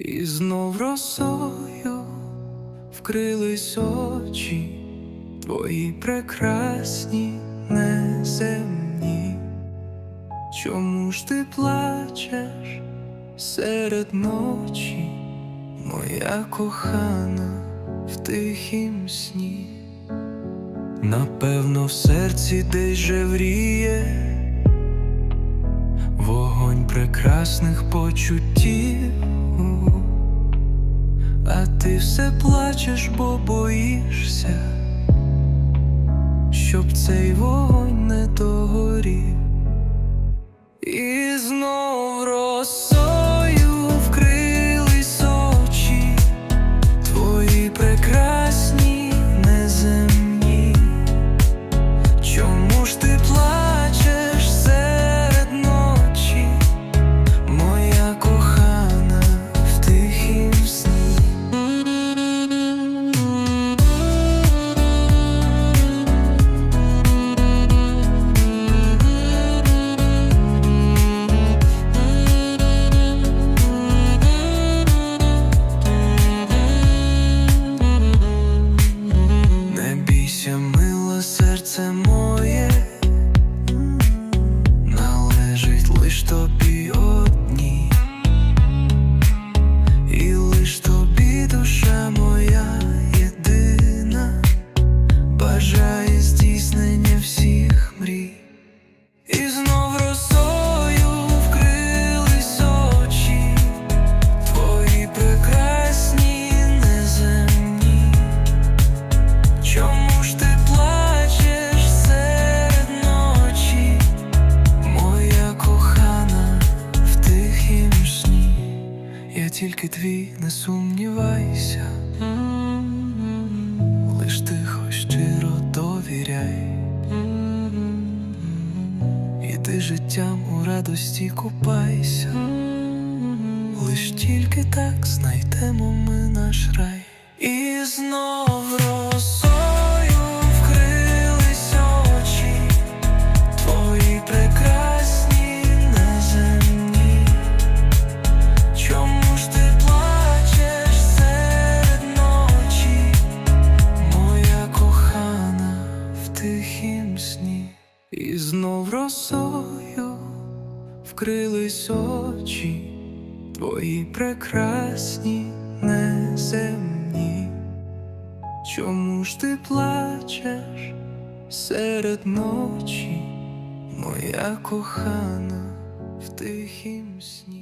І знов росою вкрились очі, твої прекрасні неземні. Чому ж ти плачеш серед ночі, моя кохана в тихім сні? Напевно, в серці десь жевріє вогонь прекрасних почуттів, а ти все плачеш, бо боїшся, щоб цей вогонь не догорів. Належить Я тільки твій, не сумнівайся, лиш тихо щиро довіряй. Іди життям у радості купайся, лиш тільки так знайдемо ми наш рай. І знов росою І знов росою вкрились очі, твої прекрасні неземні. Чому ж ти плачеш серед ночі, моя кохана в тихім сні?